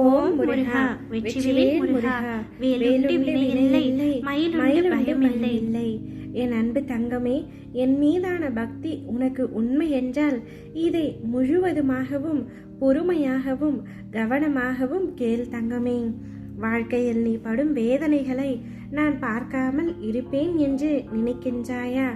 ஓம் முருகா வெற்றிவேல் முருகா வேலுண்டு வினையில்லை மயிலுண்டு பயமில்லை. என் அன்பு தங்கமே என் மீதான பக்தி உனக்கு உண்மை என்றால் இதை முழுவதுமாகவும் பொறுமையாகவும் கவனமாகவும் கேள் தங்கமே. வாழ்க்கையில் நீ படும் வேதனைகளை நான் பார்க்காமல் இருப்பேன் என்று நினைக்கின்றாயா?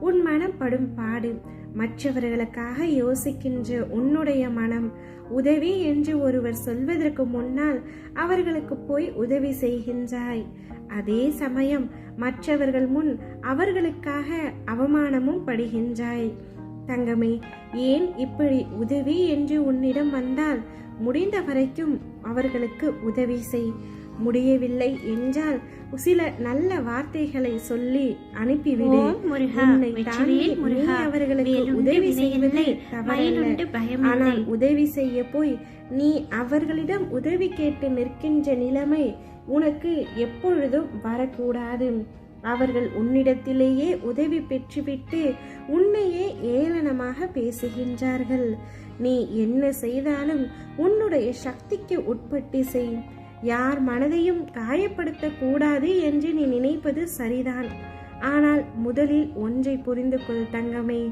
உன் மனம் படும் பாடு மற்றவர்களுக்காக யோசிக்கின்ற உன்னுடைய மனம் உதவி என்று ஒருவர் சொல்வதற்கு முன்னால் அவர்களுக்கு போய் உதவி செய்கின்றாய். அதே சமயம் மற்றவர்கள் முன் அவர்களுக்காக அவமானமும் படுகின்றாய். தங்கமே ஏன் இப்படி உதவி என்று உன்னிடம் வந்தால் முடிந்த வரைக்கும் அவர்களுக்கு உதவி செய். முடியவில்லை என்றால் சில நல்ல வார்த்தைகளை சொல்லி அனுப்பிவிடு. உன்னை தாண்டி நீ அவர்களுக்கு உதவி செய்வதே தவறல்ல. ஆனால் உதவி செய்ய போய் நீ அவர்களிடம் உதவி கேட்டு நிற்கின்ற நிலைமை உனக்கு எப்பொழுதும் வரக்கூடாது. அவர்கள் உன்னிடத்திலேயே உதவி பெற்றுவிட்டு உன்னையே ஏளனமாக பேசுகின்றார்கள். நீ என்ன செய்தாலும் உன்னுடைய சக்திக்கு உட்பட்டு செய். யார் மனதையும் காயப்படுத்த கூடாது என்று நீ நினைப்பது சரிதான். ஆனால் முதலில் ஒன்றை புரிந்து கொள் தங்கமே.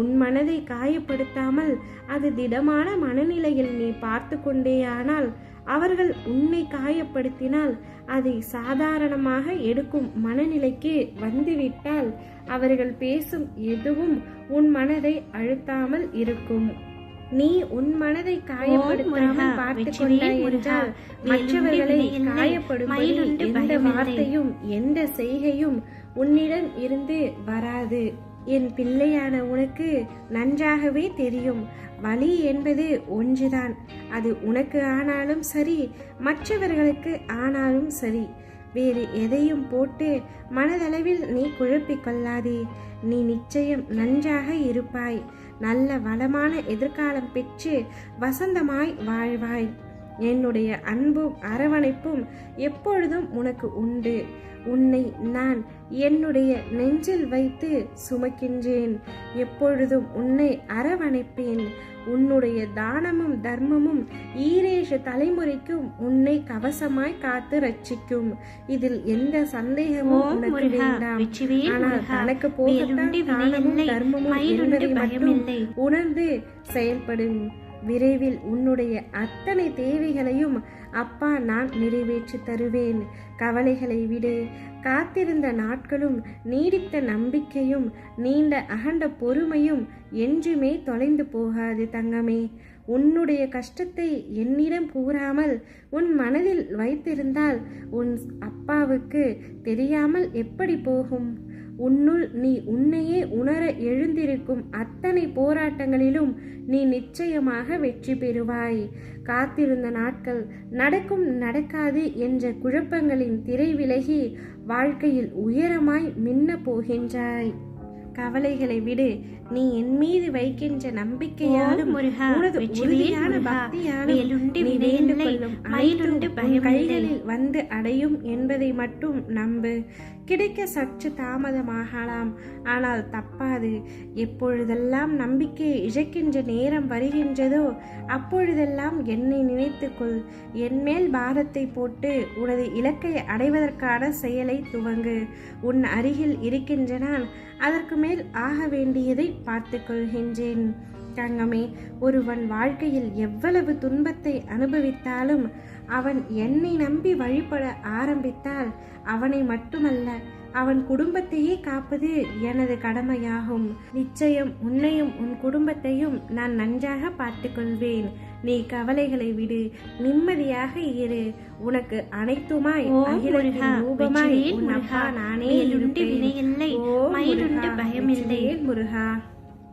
உன் மனதை காயப்படுத்தாமல் அது திடமான மனநிலையில் நீ பார்த்து கொண்டேயானால் அவர்கள் உன்னை காயப்படுத்தினால் அதை சாதாரணமாக எடுக்கும் மனநிலைக்கு வந்துவிட்டால் அவர்கள் பேசும் எதுவும் உன் மனதை அழுத்தாமல் இருக்கும். நீ உன் மனதை காயப்படுத்தாமல் பார்த்து கொண்டாய் என்றால் மற்றவர்களை காயப்படும்படி எந்த. வார்த்தையும் எந்த செய்கையும் உன்னிடம் இருந்து வராது. என் பிள்ளையான உனக்கு நன்றாகவே தெரியும். வலி என்பது ஒன்றுதான். அது உனக்கு ஆனாலும் சரி மற்றவர்களுக்கு ஆனாலும் சரி. வேறு எதையும் போட்டு மனதளவில் நீ குழப்பிக் கொள்ளாதே. நீ நிச்சயம் நன்றாக இருப்பாய். நல்ல வளமான எதிர்காலம் பெற்று வசந்தமாய் வாழ்வாய். என்னுடைய அன்பும் அரவணைப்பும் எப்பொழுதும் உனக்கு உண்டு. உன்னை நான் என்னுடைய நெஞ்சில் வைத்து சுமக்கின்றேன். எப்பொழுதும் உன்னை அரவணைப்பேன். உன்னுடைய தானமும் தர்மமும் ஈரேழு தலைமுறைக்கும் உன்னை கவசமாய் காத்து ரட்சிக்கும். இதில் எந்த சந்தேகமும் உனக்கு வேண்டாம். ஆனால் தனக்கு போகத்தான் தானமும் தர்மமும் என்பதை மட்டும் உணர்ந்து செயல்படும். விரைவில் உன்னுடைய அத்தனை தேவைகளையும் அப்பா நான் நிறைவேற்றி தருவேன். கவலைகளை விடு. காத்திருந்த நாட்களும் நீடித்த நம்பிக்கையும் நீண்ட அகண்ட பொறுமையும் என்றுமே தொலைந்து போகாது தங்கமே. உன்னுடைய கஷ்டத்தை என்னிடம் கூறாமல் உன் மனதில் வைத்திருந்தால் உன் அப்பாவுக்கு தெரியாமல் எப்படி போகும்? உன்னுள் நீ உன்னையே உணர எழுந்திருக்கும் அத்தனை போராட்டங்களிலும் நீ நிச்சயமாக வெற்றி பெறுவாய். காத்திருந்த நாட்கள் நடக்கும் நடக்காது என்ற குழப்பங்களின் திரை விலகி வாழ்க்கையில் உயரமாய் மின்ன போகின்றாய். கவலைகளை விடு. நீ என் மீது வைக்கின்ற முருகா, உனது உறுதியான நீ வேண்டு கொள்ளும் அனைத்தும். கைகளில் வந்து அடையும் என்பதை மட்டும் நம்பு. கிடைக்க சற்று தாமதமாகலாம். ஆனால் தப்பாது. எப்பொழுதெல்லாம் நம்பிக்கையை இழக்கின்ற நேரம் வருகின்றதோ அப்பொழுதெல்லாம் என்னை நினைத்துக்கொள். என் மேல் பாரத்தை போட்டு உனது இலக்கை அடைவதற்கான செயலை துவங்கு. உன் அருகில் இருக்கின்ற நான் அதற்கு மேல் ஆக வேண்டியதை பார்த்து கொள்கின்றேன். தங்கமே ஒருவன் வாழ்க்கையில் எவ்வளவு துன்பத்தை அனுபவித்தாலும் அவன் என்னை நம்பி வழிபட ஆரம்பித்தால் அவனை மட்டுமல்ல அவன் குடும்பத்தையே காப்பது எனது கடமையாகும். நிச்சயம் உன்னையும் உன் குடும்பத்தையும் நான் நன்றாக பார்த்து கொள்வேன் நீ கவலைகளை விடு. நிம்மதியாக இரு. உனக்கு அனைத்துமாய் அகிலத்தின் ரூபமாய் உன் அப்பா நானே இருப்பேன். பயமில்லை. வெற்றிவேல் முருகா.